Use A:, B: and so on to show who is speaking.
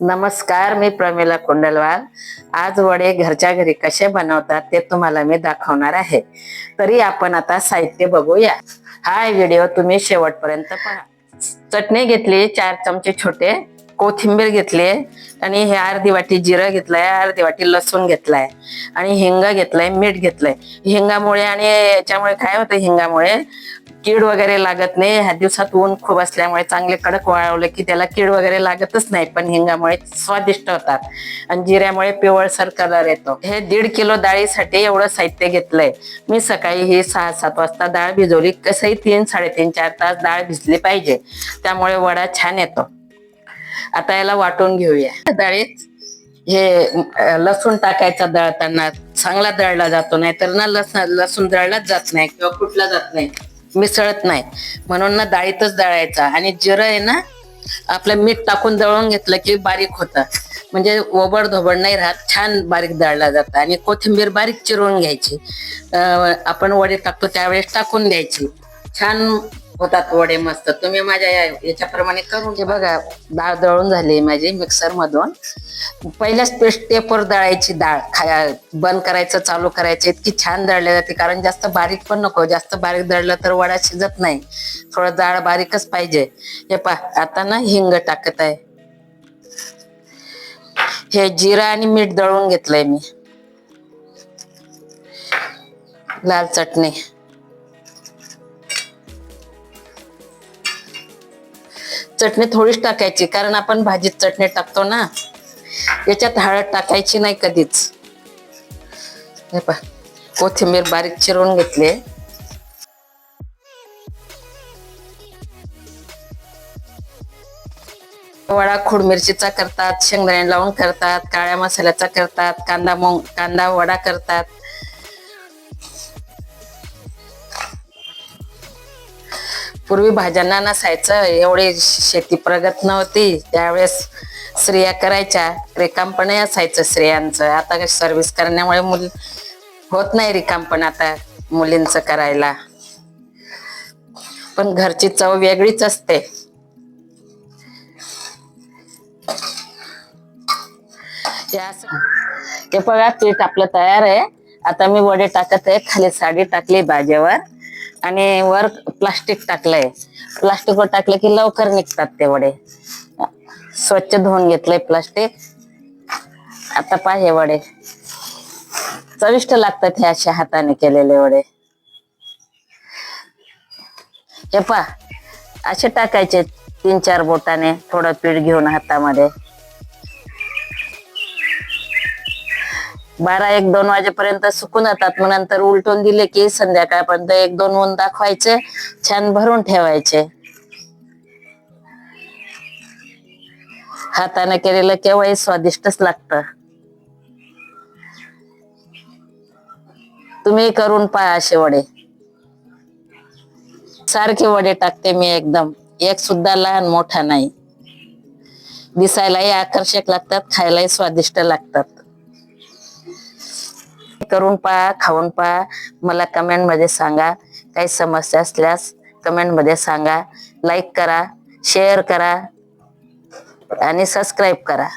A: नमस्कार मी प्रमिला कुंडलवाल. आज वडे घरच्या घरी कसे बनवतात ते तुम्हाला मी दाखवणार आहे. तरी आपण आता साहित्य बघूया. हा व्हिडिओ तुम्ही शेवटपर्यंत पहा. चटणी घेतली चार चमचे छोटे. कोथिंबीर घेतली आणि हे अर्धी वाटी जिरं घेतलंय अर्धी वाटी लसूण घेतलाय आणि हिंग घेतलंय मीठ घेतलंय. हिंगामुळे आणि याच्यामुळे काय होतं हिंगामुळे कीड वगैरे लागत नाही. ह्या दिवसात ऊन खूप असल्यामुळे चांगले कडक वाळवले की त्याला कीड वगैरे लागतच नाही पण हिंगामुळे स्वादिष्ट होतात. आणि जिऱ्यामुळे पिवळसर कलर येतो. हे दीड किलो डाळीसाठी एवढं साहित्य घेतलंय. मी सकाळी ही सहा सात वाजता डाळ भिजवली. कसंही तीन साडेतीन चार तास डाळ भिजली पाहिजे. त्यामुळे वडा छान येतो. आता याला वाटून घेऊया. डाळीत हे लसूण टाकायचा दळताना चांगला दळला जातो. नाही तर ना लस लसूण दळलाच जात नाही किंवा कुठला जात नाही. मिसळत नाही म्हणून ना डाळीतच दळायचा. आणि जिरं आहे ना आपलं मीठ टाकून दळून घेतलं की बारीक होतं. म्हणजे ओबड धोबड नाही राहत छान बारीक दळला जातं. आणि कोथिंबीर बारीक चिरून घ्यायची. आपण वडे टाकतो त्यावेळेस टाकून द्यायची. छान होतात वडे मस्त. तुम्ही माझ्या या- याच्याप्रमाणे करून घे बघा डाळ दळून झाली माझी मिक्सर मधून पहिल्याच स्टेपवर दळायची डाळ. खाया बंद करायचं चालू करायचं. इतकी छान दळली जाते कारण जास्त बारीक पण नको. जास्त बारीक दळलं तर वडा शिजत नाही. थोडं डाळ बारीकच पाहिजे. हे पा आता ना हिंग टाकत आहे. हे जिरा आणि मीठ दळून घेतलंय मी. लाल चटणी. चटणी थोडीच टाकायची कारण आपण भाजीत चटणी टाकतो ना. याच्यात हळद टाकायची नाही कधीच. हे पा कोथिंबीर बारीक चिरून घेतली. वडा खोड मिरचीचा करतात शेंगदाणे लावून करतात काळ्या मसाल्याचा करतात कांदा मोंग कांदा वडा करतात. पूर्वी भाज्यांना नसायचं. एवढी शेती प्रगत नव्हती. त्यावेळेस स्त्रिया करायच्या. रिकामपणे असायचं स्त्रियांचं. आता सर्व्हिस करण्यामुळे मुल होत नाही रिकामपण आता मुलींचं करायला. पण घरची चव वेगळीच असते. ते बघा पीठ आपलं तयार आहे. आता मी वडे टाकत आहे. खाली साडी टाकली भाज्यावर. आणि वर प्लास्टिक टाकलंय. प्लास्टिक वर टाकलं की लवकर निघतात ते वडे. स्वच्छ धुवून घेतलंय प्लास्टिक. आता पहा हे वडे. चविष्ट लागतात हे अशा हाताने केलेले वडे. हे पहा असे टाकायचे तीन चार बोटाने थोडं पीठ घेऊन हातामध्ये. बारा एक दोन वाजेपर्यंत सुकून येतात मग नंतर उलटून दिले की संध्याकाळपर्यंत एक दोन ऊन दाखवायचे छान भरून ठेवायचे. हाताने केलेलं केव्हाही स्वादिष्टच लागतं. तुम्ही करून पहा असे वडे. सारखे वडे टाकते मी एकदम. एक सुद्धा लहान मोठा नाही. दिसायलाही आकर्षक लागतात खायलाही स्वादिष्ट लागतात. करून पहा खाऊन पहा. मला कमेंटमध्ये सांगा. काही समस्या असल्यास कमेंटमध्ये सांगा. लाईक करा शेअर करा आणि सबस्क्राईब करा.